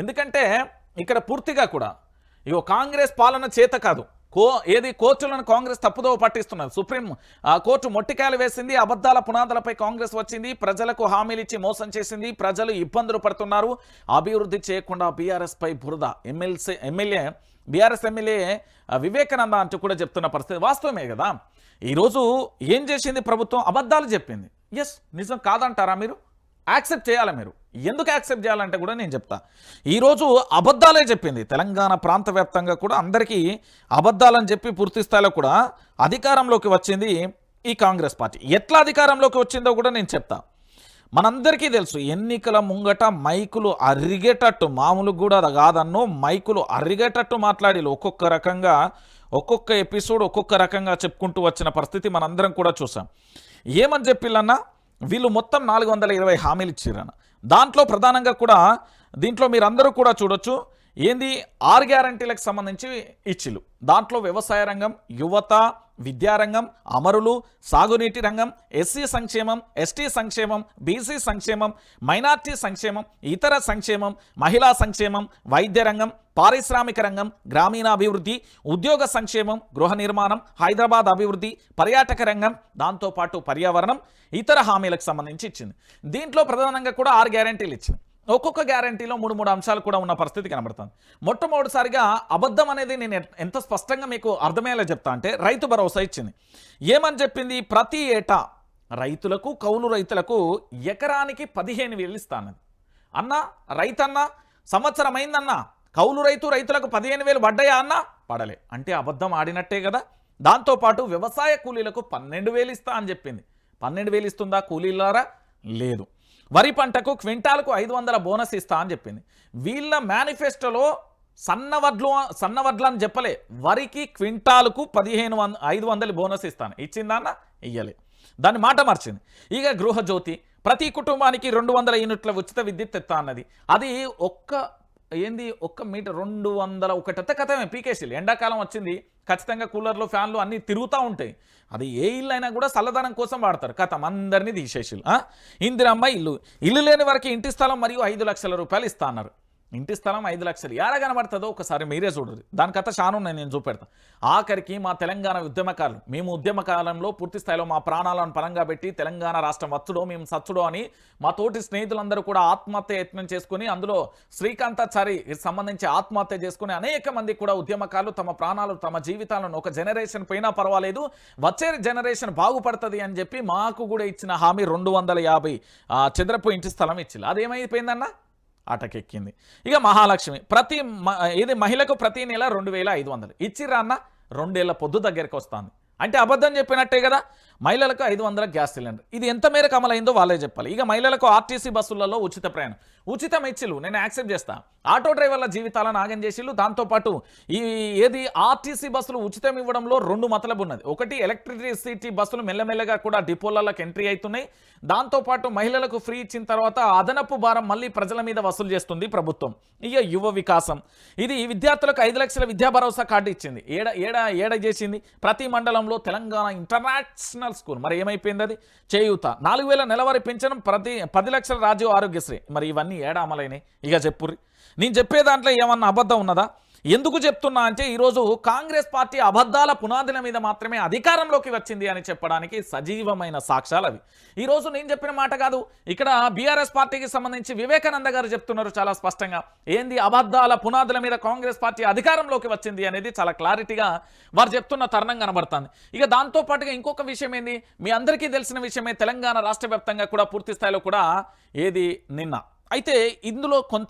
ఎందుకంటే ఇక్కడ పూర్తిగా కూడా ఇగో కాంగ్రెస్ పాలన చేత కాదు. కో ఏది కోర్టులను కాంగ్రెస్ తప్పుదోవ పట్టిస్తున్నారు సుప్రీం కోర్టు మొట్టికాయలు వేసింది అబద్ధాల పునాదులపై కాంగ్రెస్ వచ్చింది ప్రజలకు హామీలు ఇచ్చి మోసం చేసింది ప్రజలు ఇబ్బందులు పడుతున్నారు. అభివృద్ధి చేయకుండా బీఆర్ఎస్పై బురద. MLC MLA BRS MLA Vivekananda అంటూ కూడా చెప్తున్న పరిస్థితి వాస్తవమే కదా. ఈరోజు ఏం చేసింది ప్రభుత్వం? అబద్ధాలు చెప్పింది. ఎస్ నిజం కాదంటారా మీరు? యాక్సెప్ట్ చేయాలి మీరు? ఎందుకు యాక్సెప్ట్ చేయాలంటే కూడా నేను చెప్తా. ఈరోజు అబద్ధాలే చెప్పింది. తెలంగాణ ప్రాంత వ్యాప్తంగా కూడా అందరికీ అబద్ధాలని చెప్పి పూర్తి స్థాయిలో కూడా అధికారంలోకి వచ్చింది ఈ కాంగ్రెస్ పార్టీ. ఎట్లా అధికారంలోకి వచ్చిందో కూడా నేను చెప్తా. మనందరికీ తెలుసు ఎన్నికల ముంగట మైకులు అరిగేటట్టు మామూలు కూడా కాదన్నో మైకులు అరిగేటట్టు మాట్లాడి ఒక్కొక్క రకంగా ఒక్కొక్క ఎపిసోడ్ ఒక్కొక్క రకంగా చెప్పుకుంటూ వచ్చిన పరిస్థితి మనందరం కూడా చూసాం. ఏమని చెప్పిల్లన్నా? వీళ్ళు మొత్తం నాలుగు వందల ఇరవై హామీలు ఇచ్చిరన్న దాంట్లో ప్రధానంగా కూడా దీంట్లో మీరందరూ కూడా చూడొచ్చు ఏంది? ఆరు గ్యారంటీలకు సంబంధించి ఇచ్చిలు దాంట్లో వ్యవసాయ రంగం యువత విద్యారంగం అమరులు సాగునీటి రంగం ఎస్సీ సంక్షేమం ఎస్టీ సంక్షేమం బీసీ సంక్షేమం మైనార్టీ సంక్షేమం ఇతర సంక్షేమం మహిళా సంక్షేమం వైద్య రంగం పారిశ్రామిక రంగం గ్రామీణాభివృద్ధి ఉద్యోగ సంక్షేమం గృహ నిర్మాణం హైదరాబాద్ అభివృద్ధి పర్యాటక రంగం దాంతోపాటు పర్యావరణం ఇతర హామీలకు సంబంధించి ఇచ్చింది. దీంట్లో ప్రధానంగా కూడా ఆరు గ్యారంటీలు ఇచ్చింది. ఒక్కొక్క గ్యారంటీలో మూడు మూడు అంశాలు కూడా ఉన్న పరిస్థితి కనబడుతుంది. మొట్టమొదటిసారిగా అబద్ధం అనేది నేను ఎంత స్పష్టంగా మీకు అర్థమయ్యేలా చెప్తా అంటే రైతు భరోసా ఇచ్చింది. ఏమని చెప్పింది? ప్రతి ఏటా రైతులకు కౌలు రైతులకు ఎకరానికి పదిహేను వేలు ఇస్తానని అన్న రైతన్న సంవత్సరం అయిందన్న కౌలు రైతు రైతులకు పదిహేను వేలు పడ్డాయా అన్న? పడలే. అంటే అబద్ధం ఆడినట్టే కదా. దాంతోపాటు వ్యవసాయ కూలీలకు పన్నెండు వేలు ఇస్తా అని చెప్పింది. పన్నెండు వేలు ఇస్తుందా కూలీలారా? లేదు. వరి పంటకు క్వింటాలకు ఐదు వందల బోనస్ ఇస్తా అని చెప్పింది. వీళ్ళ మేనిఫెస్టోలో సన్న వడ్లు సన్న వడ్లు అని చెప్పలే. వరికి క్వింటాలకు పదిహేను వంద ఐదు వందలు బోనస్ ఇస్తాను. ఇచ్చిందన్న? ఇయ్యలే. దాన్ని మాట మార్చింది. ఇక గృహజ్యోతి ప్రతి కుటుంబానికి రెండు వందల యూనిట్ల ఉచిత విద్యుత్ ఎత్తా అన్నది. అది ఒక్క ఏంది? ఒక్క మీటర్ రెండు వందల ఒకటంత కథమే. పీకేసీలు ఎండాకాలం వచ్చింది ఖచ్చితంగా కూలర్లు ఫ్యాన్లు అన్నీ తిరుగుతూ ఉంటాయి. అది ఏ ఇల్లు అయినా కూడా చల్లదనం కోసం వాడతారు. కథం అందరినీ తీసేసిలు ఇందిరమ్మ ఇల్లు. ఇల్లు లేని వరకు ఇంటి స్థలం మరియు ఐదు లక్షల రూపాయలు ఇస్తా అన్నారు. ఇంటి స్థలం ఐదు లక్షలు. ఎలా కనబడుతుందో ఒకసారి మీరే చూడరు దాని కథ చాలా నేను చూపెడతా. ఆఖరికి మా తెలంగాణ ఉద్యమకారులు మేము ఉద్యమకాలంలో పూర్తి స్థాయిలో మా ప్రాణాలను పరంగా పెట్టి తెలంగాణ రాష్ట్రం వచ్చుడో మేము సచ్చుడో అని మా తోటి స్నేహితులందరూ కూడా ఆత్మహత్య యత్నం చేసుకుని అందులో శ్రీకాంతాచారి సంబంధించి ఆత్మహత్య చేసుకుని అనేక మంది కూడా ఉద్యమకారులు తమ ప్రాణాలు తమ జీవితాలను ఒక జనరేషన్ పోయినా పర్వాలేదు వచ్చే జనరేషన్ బాగుపడుతుంది అని చెప్పి మాకు కూడా ఇచ్చిన హామీ రెండు వందల యాభై చదరపు ఇంటి స్థలం ఇచ్చింది. అదేమైపోయిందన్నా ఆటకెక్కింది. ఇక మహాలక్ష్మి ప్రతి మ- మహిళకు ప్రతి నెల రెండు వేల ఐదు వందలు. ఇచ్చిర్రా అన్న రెండేళ్ళ పొద్దు దగ్గరికి వస్తుంది అంటే అబద్ధం చెప్పినట్టే కదా మహిళలకు ఐదు వందల గ్యాస్ సిలిండర్. ఇది ఎంత మేరకు అమలైందో వాళ్ళే చెప్పాలి. ఇక మహిళలకు ఆర్టీసీ బస్సులలో ఉచిత ప్రయాణం. ఉచితం ఇచ్చిల్లు నేను యాక్సెప్ట్ చేస్తా. ఆటో డ్రైవర్ల జీవితాలను ఆగం చేసిళ్ళు. దాంతోపాటు ఈ ఏది ఆర్టీసీ బస్సులు ఉచితం ఇవ్వడంలో రెండు మతలబు ఉన్నది. ఒకటి ఎలక్ట్రిసిటీ బస్సులు మెల్లమెల్లగా కూడా డిపోలలోకి ఎంట్రీ అవుతున్నాయి దాంతోపాటు మహిళలకు ఫ్రీ ఇచ్చిన తర్వాత అదనపు భారం మళ్ళీ ప్రజల మీద వసూలు చేస్తుంది ప్రభుత్వం. ఇక యువ వికాసం. ఇది విద్యార్థులకు ఐదు లక్షల విద్యా భరోసా కార్డు ఇచ్చింది. ఏడ ఏడ ఏడ చేసింది? ప్రతి మండలంలో తెలంగాణ ఇంటర్నేషనల్ స్కూల్ మరి ఏమైపోయింది అది? చేయూత. నాలుగు వేల నెలవారీ పెంచడం ప్రతి పది లక్షల రాజీవ్ ఆరోగ్యశ్రీ. మరి ఇవన్నీ ఏడా అమలైనాయి ఇక చెప్పుర్రి. నేను చెప్పే దాంట్లో ఏమన్నా అబద్ధం ఉన్నదా? ఎందుకు చెప్తున్నా అంటే ఈరోజు కాంగ్రెస్ పార్టీ అబద్ధాల పునాదుల మీద మాత్రమే అధికారంలోకి వచ్చింది అని చెప్పడానికి సజీవమైన సాక్ష్యాలు అవి. ఈరోజు నేను చెప్పిన మాట కాదు. ఇక్కడ బీఆర్ఎస్ పార్టీకి సంబంధించి వివేకానంద గారు చెప్తున్నారు చాలా స్పష్టంగా. ఏంది అబద్ధాల పునాదుల మీద కాంగ్రెస్ పార్టీ అధికారంలోకి వచ్చింది అనేది చాలా క్లారిటీగా వారు చెప్తున్న తరుణం కనబడుతుంది. ఇక దాంతో పాటుగా ఇంకొక విషయం ఏంది? మీ అందరికీ తెలిసిన విషయమే తెలంగాణ రాష్ట్ర వ్యాప్తంగా కూడా పూర్తి స్థాయిలో కూడా ఏది నిన్న. అయితే ఇందులో కొంత